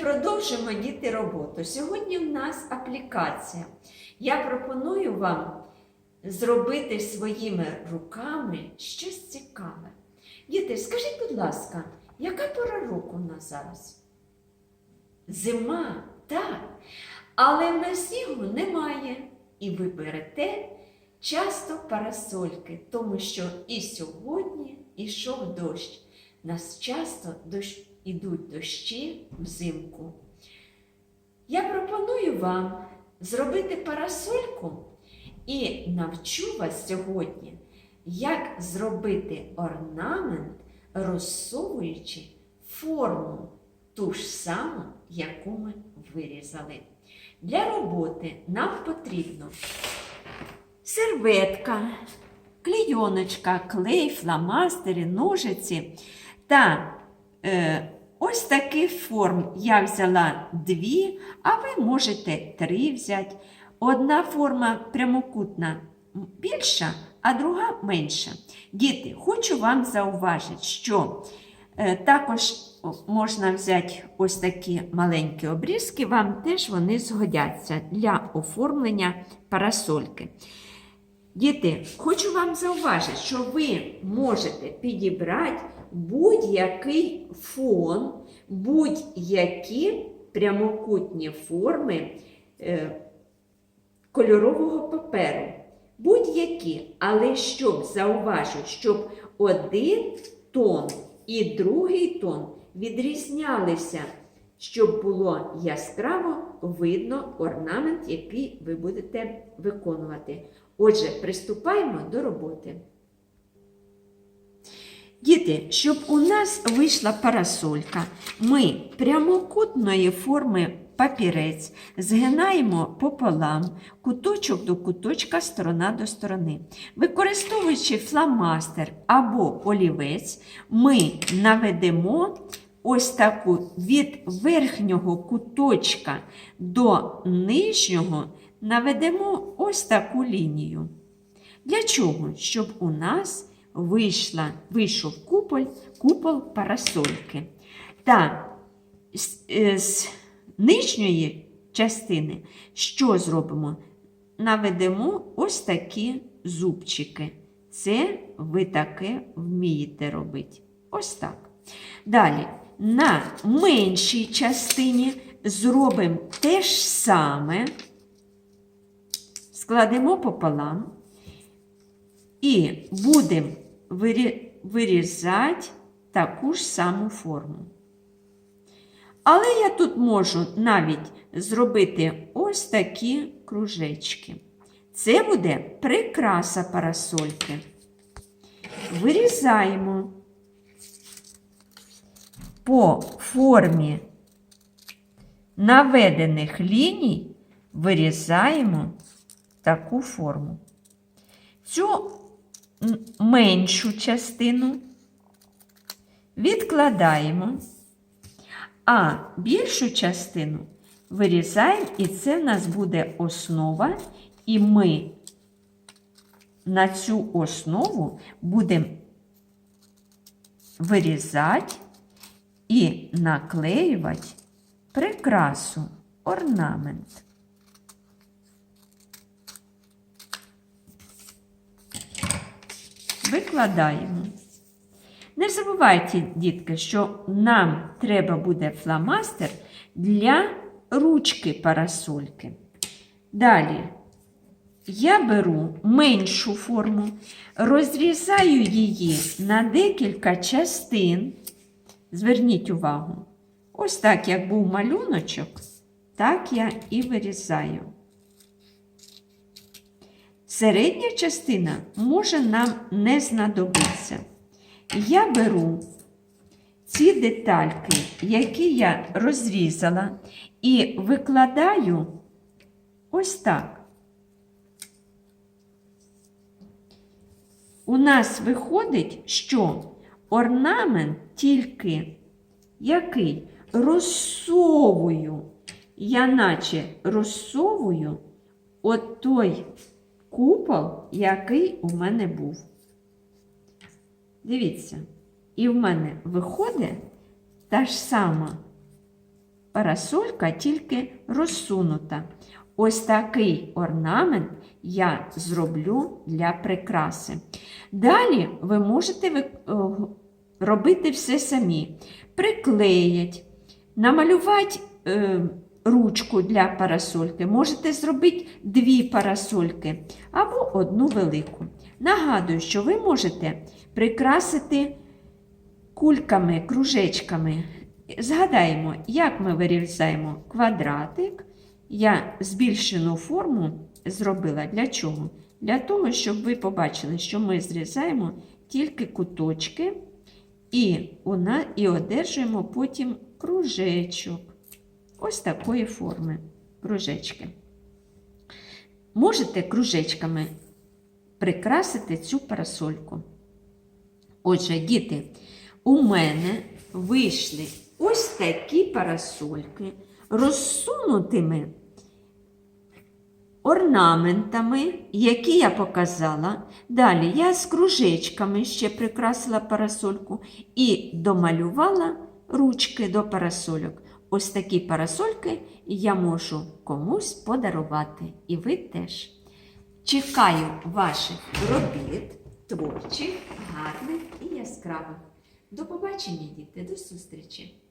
продовжимо діти роботу. Сьогодні в нас аплікація. Я пропоную вам зробити своїми руками щось цікаве. Діти, скажіть, будь ласка, яка пора року у нас зараз? Зима, так. Але на снігу немає. І ви берете часто парасольки, тому що і сьогодні ішов дощ. Нас часто дощ, ідуть дощі взимку. Я пропоную вам зробити парасольку і навчу вас сьогодні, як зробити орнамент, розсовуючи форму ту ж саму, яку ми вирізали. Для роботи нам потрібно серветка, клейоночка, клей, фломастери, ножиці та е, ось таких форм я взяла дві, а ви можете три взяти. Одна форма прямокутна більша, а друга менша. Діти, хочу вам зауважити, що е, також можна взяти ось такі маленькі обрізки, вам теж вони згодяться для оформлення парасольки. Діти, хочу вам зауважити, що ви можете підібрати будь-який фон, будь-які прямокутні форми е, кольорового паперу. Будь-які, але щоб зауважу, щоб один тон і другий тон відрізнялися, щоб було яскраво видно орнамент, який ви будете виконувати. Отже, приступаємо до роботи. Діти, щоб у нас вийшла парасолька, ми прямокутної форми папірець згинаємо пополам, куточок до куточка, сторона до сторони. Використовуючи фломастер або олівець, ми наведемо ось таку від верхнього куточка до нижнього, наведемо ось таку лінію. Для чого? Щоб у нас вийшла, вийшов купол, купол парасольки. Та з, е, з нижньої частини що зробимо? Наведемо ось такі зубчики. Це ви таке вмієте робити. Ось так. Далі, на меншій частині зробимо те ж саме, складемо пополам і будемо вирізати таку ж саму форму. Але я тут можу навіть зробити ось такі кружечки. Це буде прикраса парасольки. Вирізаємо по формі наведених ліній, вирізаємо таку форму. Цю меншу частину відкладаємо. А більшу частину вирізаємо, і це в нас буде основа, і ми на цю основу будемо вирізати і наклеювати прикрасу, орнамент. Викладаємо. Не забувайте, дітки, що нам треба буде фломастер для ручки парасольки. Далі я беру меншу форму, розрізаю її на декілька частин. Зверніть увагу, ось так, як був малюночок, так я і вирізаю. Середня частина може нам не знадобитися. Я беру ці детальки, які я розрізала, і викладаю ось так. У нас виходить, що орнамент тільки який розсовую, я наче розсовую от той купол, який у мене був. Дивіться, і в мене виходить та ж сама парасолька тільки розсунута. Ось такий орнамент я зроблю для прикраси. Далі ви можете о, робити все самі. Приклеять, намалювати е, ручку для парасольки. Можете зробити дві парасольки або одну велику. Нагадую, що ви можете прикрасити кульками, кружечками. Згадаємо, як ми вирізаємо квадратик. Я збільшену форму зробила для чого? Для того, щоб ви побачили, що ми зрізаємо тільки куточки і, у на- і одержуємо потім кружечок. Ось такої форми кружечки. Можете кружечками прикрасити цю парасольку. Отже, діти, у мене вийшли ось такі парасольки розсунутими орнаментами, які я показала. Далі я з кружечками ще прикрасила парасольку і домалювала ручки до парасольок. Ось такі парасольки я можу комусь подарувати. І ви теж. Чекаю ваших робіт, творчих, гарних і яскравих. До побачення, діти, до зустрічі!